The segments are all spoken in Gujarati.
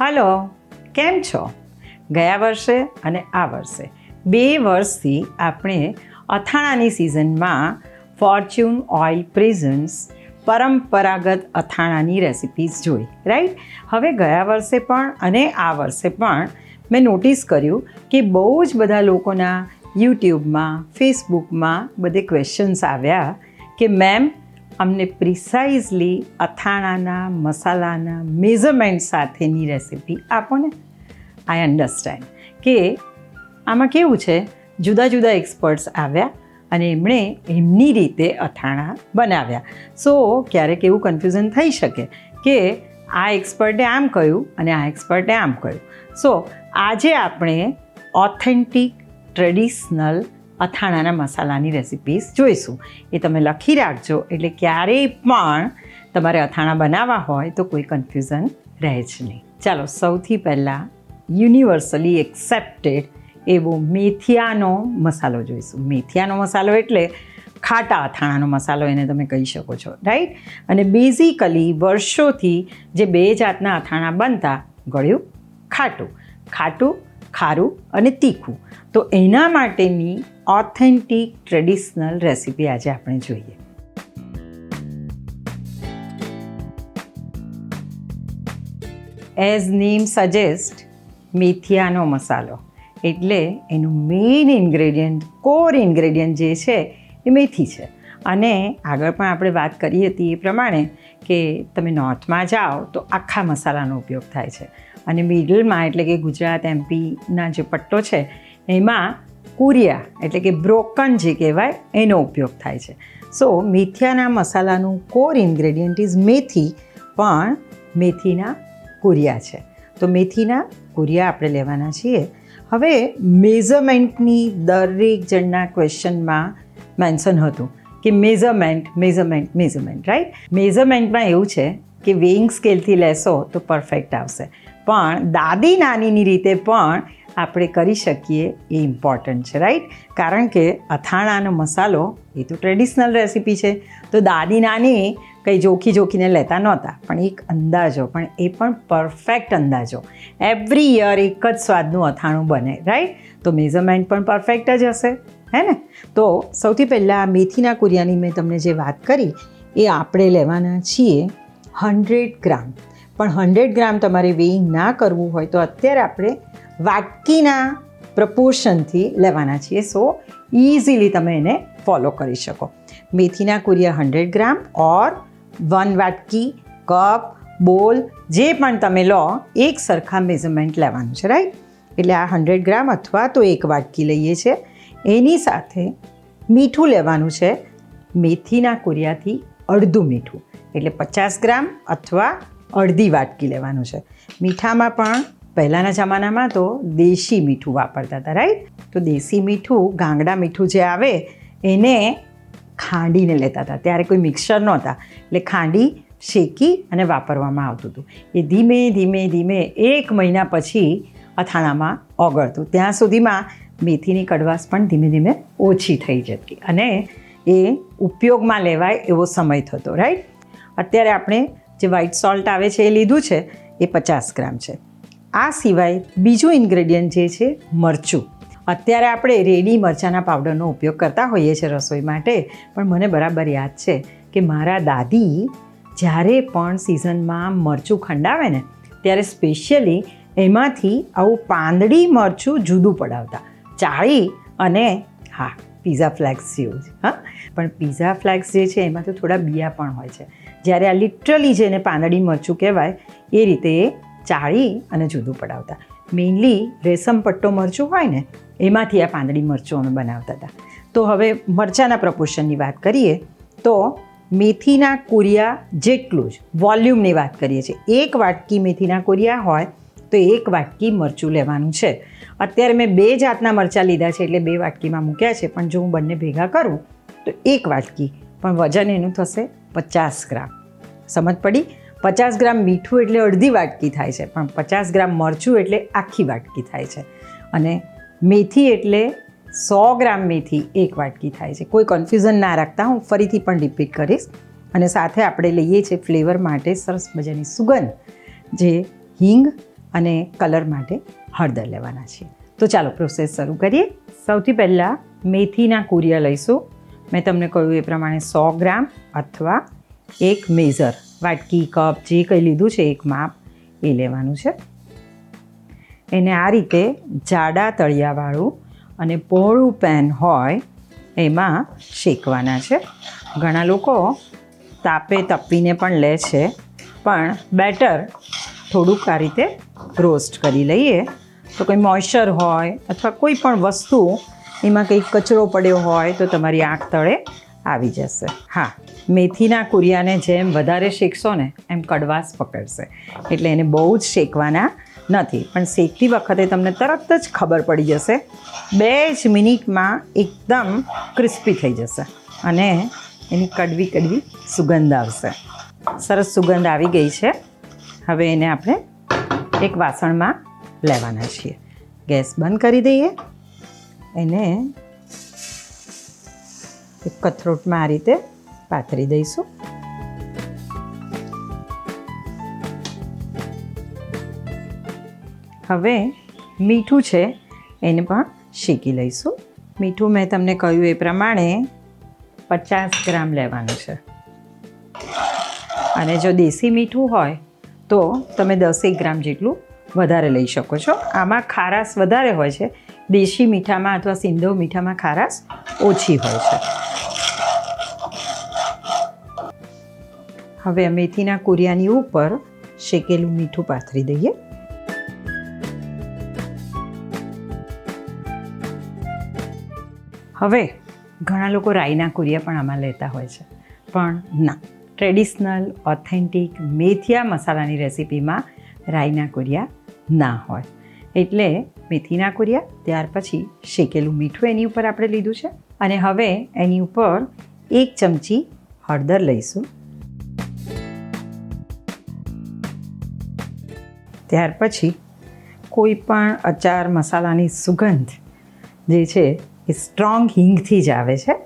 હલો, કેમ છો? ગયા વર્ષે અને આ વર્ષે. બે વર્ષથી આપણે અથાણાની સિઝનમાં ફોર્ચ્યુન ઓઇલ પ્રેઝન્સ પરંપરાગત અથાણાની રેસિપીઝ જોઈ રાઈટ હવે ગયા વર્ષે પણ અને આ વર્ષે પણ મેં નોટિસ કર્યું કે બહુ જ બધા લોકોના યુટ્યુબમાં ફેસબુકમાં બધે ક્વેશ્ચન્સ આવ્યા કે મેમ અમને પ્રિસાઇઝલી અથાણાના મસાલાના મેઝરમેન્ટ સાથેની રેસિપી આપો ને આઈ અન્ડરસ્ટેન્ડ કે આમાં કેવું છે? જુદા જુદા એક્સપર્ટ્સ આવ્યા અને એમણે એમની રીતે અથાણા બનાવ્યા. સો ક્યારેક એવું કન્ફ્યુઝન થઈ શકે કે આ એક્સપર્ટે આમ કહ્યું અને આ એક્સપર્ટે આમ કહ્યું. સો આજે આપણે ઓથેન્ટિક ટ્રેડિશનલ અથાણાના મસાલાની રેસિપીઝ જોઈશું. એ તમે લખી રાખજો. એટલે ક્યારેય પણ તમારે અથાણા બનાવવા હોય તો કોઈ કન્ફ્યુઝન રહે જ નહીં. ચાલો, સૌથી પહેલાં યુનિવર્સલી એક્સેપ્ટેડ એવો મેથિયાનો મસાલો જોઈશું. મેથિયાનો મસાલો એટલે ખાટા અથાણાનો મસાલો એને તમે કહી શકો છો રાઈટ અને બેઝિકલી વર્ષોથી જે બે જાતના અથાણા બનતા, ગળ્યું ખાટું. ખાટું ખારું અને તીખું. તો એના માટેની ઓથેન્ટિક ટ્રેડિશનલ રેસિપી આજે આપણે જોઈએ. એઝ નેમ સજેસ્ટ મેથિયાનો મસાલો. એટલે એનું મેઇન ઇન્ગ્રેડિયન્ટ કોર ઇન્ગ્રેડિયન્ટ જે છે, એ મેથી છે. અને આગળ પણ આપણે વાત કરી હતી એ પ્રમાણે કે તમે નોર્થમાં જાઓ તો આખા મસાલાનો ઉપયોગ થાય છે. અને મિડલમાં એટલે કે ગુજરાત એમપીના જે પટ્ટો છે, એમાં કુરિયા, એટલે કે બ્રોકન જે કહેવાય, એનો ઉપયોગ થાય છે. સો મેથિયાના મસાલાનું કોર ઇન્ગ્રેડિયન્ટ ઇઝ મેથી, પણ મેથીના કુરિયા છે. તો મેથીના કુરિયા આપણે લેવાના છીએ. હવે મેઝરમેન્ટની દરેક જણના ક્વેશ્ચનમાં મેન્શન હતું કે મેઝરમેન્ટ મેઝરમેન્ટ મેઝરમેન્ટ રાઈટ મેઝરમેન્ટમાં એવું છે કે વેઇંગ સ્કેલથી લેશો તો પરફેક્ટ આવશે. પણ દાદી નાનીની રીતે પણ આપણે કરી શકીએ એ ઇમ્પોર્ટન્ટ છે રાઈટ કારણ કે અથાણાનો મસાલો એ તો ટ્રેડિશનલ રેસિપી છે. તો દાદી નાની કંઈ જોખી જોખીને લેતા નહોતા, પણ એક અંદાજો, પણ એ પણ પરફેક્ટ અંદાજો. એવરી યર એક જ સ્વાદનું અથાણું બને રાઈટ તો મેઝરમેન્ટ પણ પરફેક્ટ જ હશે, હે ને? તો સૌથી પહેલાં મેથીના કુરિયાની મેં તમને જે વાત કરી, એ આપણે લેવાના છીએ હંડ્રેડ ગ્રામ પણ હંડ્રેડ ગ્રામ તમારે વેઇંગ ના કરવું હોય તો અત્યારે આપણે વાટકીના પ્રપોર્શનથી લેવાના છીએ. સો ઇઝીલી તમે એને ફોલો કરી શકો. મેથીના કુરિયા હંડ્રેડ ગ્રામ ઓર વન વાટકી, કપ, બોલ, જે પણ તમે લો, એક સરખા મેઝરમેન્ટ લેવાનું છે રાઈટ એટલે આ હંડ્રેડ ગ્રામ અથવા તો એક વાટકી લઈએ છીએ એની સાથે મીઠું લેવાનું છે. મેથીના કુરિયાથી અડધું મીઠું. એટલે પચાસ ગ્રામ અથવા અડધી વાટકી લેવાનું છે. મીઠામાં પણ પહેલાંના જમાનામાં તો દેશી મીઠું વાપરતા હતા રાઈટ તો દેશી મીઠું, ગાંગડા મીઠું જે આવે, એને ખાંડીને લેતા હતા. ત્યારે કોઈ મિક્સર નહોતા. એટલે ખાંડી, શેકી અને વાપરવામાં આવતું હતું. એ ધીમે ધીમે ધીમે એક મહિના પછી અથાણામાં ઓગળતું. ત્યાં સુધીમાં મેથીની કડવાશ પણ ધીમે ધીમે ઓછી થઈ જતી. અને એ ઉપયોગમાં લેવાય એવો સમય થતો રાઈટ અત્યારે આપણે જે વ્હાઇટ સોલ્ટ આવે છે, એ લીધું છે, એ પચાસ ગ્રામ છે. આ સિવાય બીજું ઇન્ગ્રેડિયન્ટ જે છે, મરચું. અત્યારે આપણે રેડી મરચાંના પાવડરનો ઉપયોગ કરતા હોઈએ છીએ રસોઈ માટે, પણ મને બરાબર યાદ છે કે મારા દાદી જ્યારે પણ સિઝનમાં મરચું ખંડાવે ને, ત્યારે સ્પેશિયલી એમાંથી આવું પાંદડી મરચું જુદું પડાવતા. ચાળી અને, હા પીઝા ફ્લેક્સ જેવું હા. પણ પીઝા ફ્લેક્સ જે છે, એમાં તો થોડા બિયા પણ હોય છે. જ્યારે આ લિટરલી જેને પાંદડી મરચું કહેવાય, એ રીતે એ ચાળી અને જુદું પડાવતા. મેઇનલી રેશમ પટ્ટો મરચું હોય ને, એમાંથી આ પાંદડી મરચું અમે બનાવતા હતા. તો હવે મરચાંના પ્રપોર્શનની વાત કરીએ, તો મેથીના કુરિયા જેટલું જ વોલ્યુમની વાત કરીએ છીએ. એક વાટકી મેથીના કુરિયા હોય, તો એક વાટકી મરચું લેવાનું છે. અત્યારે મેં બે જાતના મરચાં લીધા છે, એટલે બે વાટકીમાં મૂક્યા છે, પણ જો હું બંને ભેગા કરું, તો એક વાટકી. પણ વજન એનું થશે પચાસ ગ્રામ. સમજ પડી? પચાસ ગ્રામ મીઠું એટલે અડધી વાટકી થાય છે, પણ પચાસ ગ્રામ મરચું એટલે આખી વાટકી થાય છે. અને મેથી એટલે સો ગ્રામ મેથી એક વાટકી થાય છે. કોઈ કન્ફ્યુઝન ના રાખતા, હું ફરીથી પણ રિપીટ કરીશ. અને સાથે આપણે લઈએ છીએ ફ્લેવર માટે સરસ મજાની સુગંધ, જે હિંગ અને કલર માટે હળદર લેવાના છીએ. તો ચાલો પ્રોસેસ શરૂ કરીએ. સૌથી પહેલાં મેથીના કુરિયા લઈશું. મેં તમને કહ્યું એ પ્રમાણે સો ગ્રામ અથવા એક મેઝર. વાટકી, કપ, જે કંઈ લીધું છે, એક માપ એ લેવાનું છે. એને આ રીતે જાડા તળિયાવાળું અને પહોળું પેન હોય એમાં શેકવાના છે. ઘણા લોકો તાપે તપીને પણ લે છે, પણ બેટર થોડુંક આ રીતે રોસ્ટ કરી લઈએ. તો કોઈ મોઇશ્ચર હોય અથવા કોઈ પણ વસ્તુ એમાં કંઈક કચરો પડ્યો હોય તો તમારી આંખ તળે આવી જશે. હા, મેથીના કુરિયાને જેમ વધારે શેકશો ને, એમ કડવાશ પકડશે. એટલે એને બહુ જ શેકવાના નથી. પણ શેકતી વખતે તમને તરત જ ખબર પડી જશે. બે જ મિનિટમાં એકદમ ક્રિસ્પી થઈ જશે અને એની કડવી કડવી સુગંધ આવશે. સરસ સુગંધ આવી ગઈ છે. હવે એને આપણે એક વાસણમાં લેવાના છીએ. ગેસ બંધ કરી દઈએ. એને કથરોટમાં આ રીતે પાથરી દઈશું. હવે મીઠું છે એને પણ શેકી લઈશું. મીઠું મેં તમને કહ્યું એ પ્રમાણે પચાસ ગ્રામ લેવાનું છે. અને જો દેશી મીઠું હોય તો તમે દસેક ગ્રામ જેટલું વધારે લઈ શકો છો. આમાં ખારાશ વધારે હોય છે દેશી મીઠામાં અથવા સિંધો મીઠામાં ખારાશ ઓછી હોય છે. હવે મેથીના કુરિયાની ઉપર શેકેલું મીઠું પાથરી દઈએ. હવે ઘણા લોકો રાઈના કુરિયા પણ આમાં લેતા હોય છે. પણ ના, ટ્રેડિશનલ, ઓથેન્ટિક મેથિયા મસાલાની રેસિપીમાં રાઈના કુરિયા ના હોય. એટલે મેથીના કુરિયા, ત્યાર પછી શેકેલું મીઠું એની ઉપર આપણે લીધું છે. અને હવે એની ઉપર એક ચમચી હળદર લઈશું. ત્યાર પછી કોઈ પણ અચાર મસાલાની સુગંધ જે છે એ સ્ટ્રોંગ હિંગથી જ આવે છે.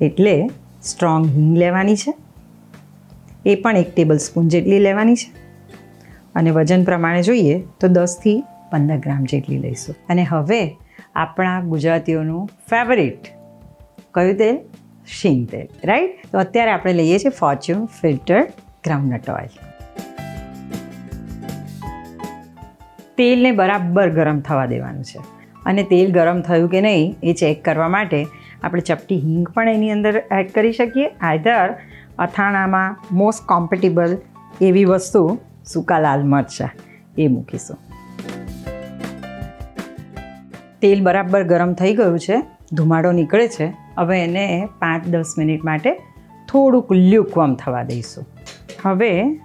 એટલે સ્ટ્રોંગ હિંગ લેવાની છે. એ પણ એક ટેબલ સ્પૂન જેટલી લેવાની છે. અને વજન પ્રમાણે જોઈએ તો દસથી પંદર ગ્રામ જેટલી લઈશું. અને હવે આપણા ગુજરાતીઓનું ફેવરિટ કયું તેલ? શીંગ તેલ રાઈટ તો અત્યારે આપણે લઈએ છીએ ફોર્ચ્યુન ફિલ્ટર ગ્રાઉન્ડનટ ઓઇલ તેલને બરાબર ગરમ થવા દેવાનું છે. અને તેલ ગરમ થયું કે નહીં, એ ચેક કરવા માટે આપણે ચપટી હિંગ પણ એની અંદર એડ કરી શકીએ. આઈધર અથાણામાં મોસ્ટ કોમ્પેટેબલ એવી વસ્તુ સૂકા લાલ મરચાં, એ મૂકીશું. તેલ બરાબર ગરમ થઈ ગયું છે, ધુમાડો નીકળે છે, હવે એને પાંચ દસ મિનિટ માટે થોડુંક લ્યુકવમ થવા દઈશું. હવે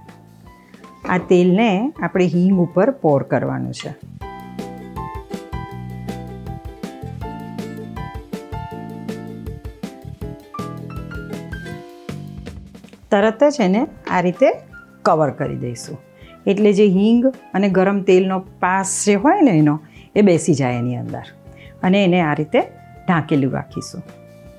આ તેલને આપણે હિંગ ઉપર પોર કરવાનું છે. તરત જ એને આ રીતે કવર કરી દઈશું. એટલે જે હિંગ અને ગરમ તેલનો પાસ જે હોય ને એનો એ બેસી જાય એની અંદર. અને એને આ રીતે ઢાંકેલું રાખીશું.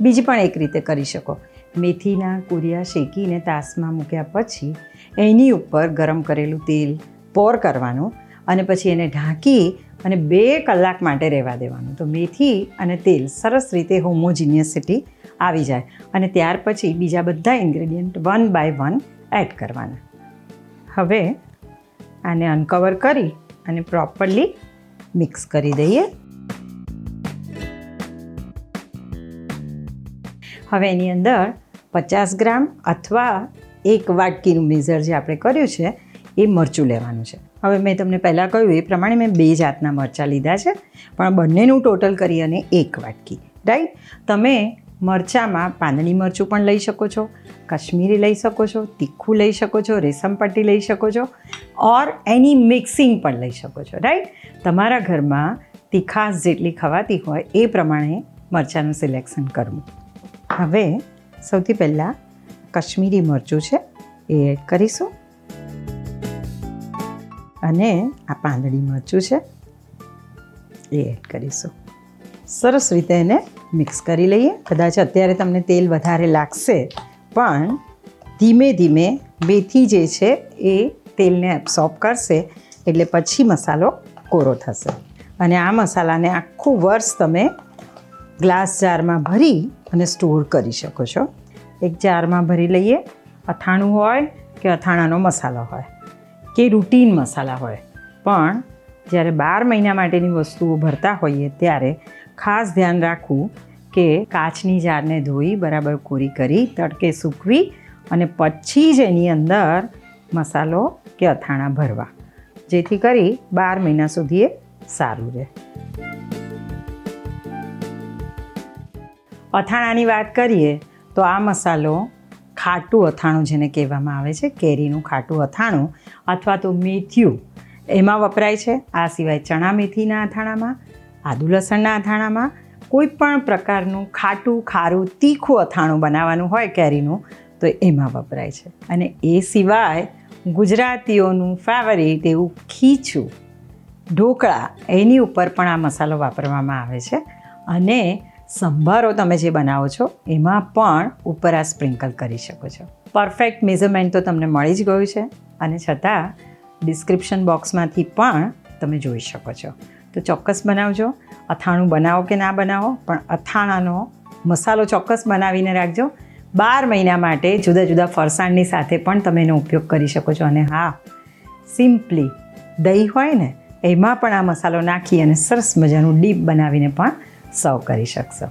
બીજી પણ એક રીતે કરી શકો. મેથીના કુરિયા શેકીને તાસમાં મૂક્યા પછી એની ઉપર ગરમ કરેલું તેલ પોર કરવાનું અને પછી એને ઢાંકી અને બે કલાક માટે રહેવા દેવાનું. તો મેથી અને તેલ સરસ રીતે હોમોજીનિયસિટી આવી જાય. અને ત્યાર પછી બીજા બધા ingredient one by one add કરવાના. હવે આને અનકવર કરી અને પ્રોપરલી મિક્સ કરી દઈએ. હવે એની અંદર પચાસ ગ્રામ અથવા એક વાટકીનું મેઝર જે આપણે કર્યું છે, એ મરચું લેવાનું છે. હવે મેં તમને પહેલાં કહ્યું, એ પ્રમાણે મેં બે જાતના મરચાં લીધા છે, પણ બંનેનું ટોટલ કરી અને એક વાટકી. રાઈટ? તમે મરચાંમાં પાંદડી મરચું પણ લઈ શકો છો, કશ્મીરી લઈ શકો છો, તીખું લઈ શકો છો, રેશમ પટ્ટી લઈ શકો છો, ઓર એની મિક્સિંગ પણ લઈ શકો છો રાઈટ તમારા ઘરમાં તીખાશ જેટલી ખવાતી હોય એ પ્રમાણે મરચાંનું સિલેક્શન કરવું. હવે સૌથી પહેલાં કશ્મીરી મરચું છે એ એડ કરીશું. અને આ પાંદડી મરચું છે એ એડ કરીશું. સરસ રીતે એને મિક્સ કરી લઈએ. કદાચ અત્યારે તમને તેલ વધારે લાગશે, પણ ધીમે ધીમે મેથી જે છે એ તેલને એબ્સોર્બ કરશે, એટલે પછી મસાલો કોરો થશે. અને આ મસાલાને આખું વર્ષ તમે ગ્લાસ જારમાં ભરી અને સ્ટોર કરી શકો છો. એક જારમાં ભરી લઈએ, અથાણું હોય કે અથાણાનો મસાલો હોય, કે રૂટીન મસાલા હોય. પણ જ્યારે બાર મહિના માટેની વસ્તુઓ ભરતા હોઈએ ત્યારે ખાસ ધ્યાન રાખવું કે કાચની જારને ધોઈ, બરાબર કોરી કરી, તડકે સૂકવી અને પછી જ એની અંદર મસાલો કે અથાણા ભરવા. જેથી કરી બાર મહિના સુધી એ સારું રહે. અથાણાની વાત કરીએ તો આ મસાલો ખાટું અથાણું જેને કહેવામાં આવે છે, કેરીનું ખાટું અથાણું અથવા તો મેથિયું, એમાં વપરાય છે. આ સિવાય ચણા મેથીના અથાણામાં આદુ લસણના અથાણામાં કોઈ પણ પ્રકારનું ખાટું, ખારું, તીખું અથાણું બનાવવાનું હોય કેરીનું, તો એમાં વપરાય છે. અને એ સિવાય ગુજરાતીઓનું ફેવરેટ એવું ખીચું, ઢોકળા, એની ઉપર પણ આ મસાલો વાપરવામાં આવે છે. અને સંભારો તમે જે બનાવો છો, એમાં પણ ઉપર આ સ્પ્રિંકલ કરી શકો છો. પરફેક્ટ મેઝરમેન્ટ તો તમને મળી જ ગયું છે. અને છતાં ડિસ્ક્રિપ્શન બોક્સમાંથી પણ તમે જોઈ શકો છો. તો ચોક્કસ બનાવજો. અથાણું બનાવો કે ના બનાવો, પણ અથાણાનો મસાલો ચોક્કસ બનાવીને રાખજો. બાર મહિના માટે જુદા જુદા ફરસાણની સાથે પણ તમે એનો ઉપયોગ કરી શકો છો. અને હા, સિમ્પલી દહીં હોય ને, એમાં પણ આ મસાલો નાખી અને સરસ મજાનું ડીપ બનાવીને પણ સર્વ કરી શકશો.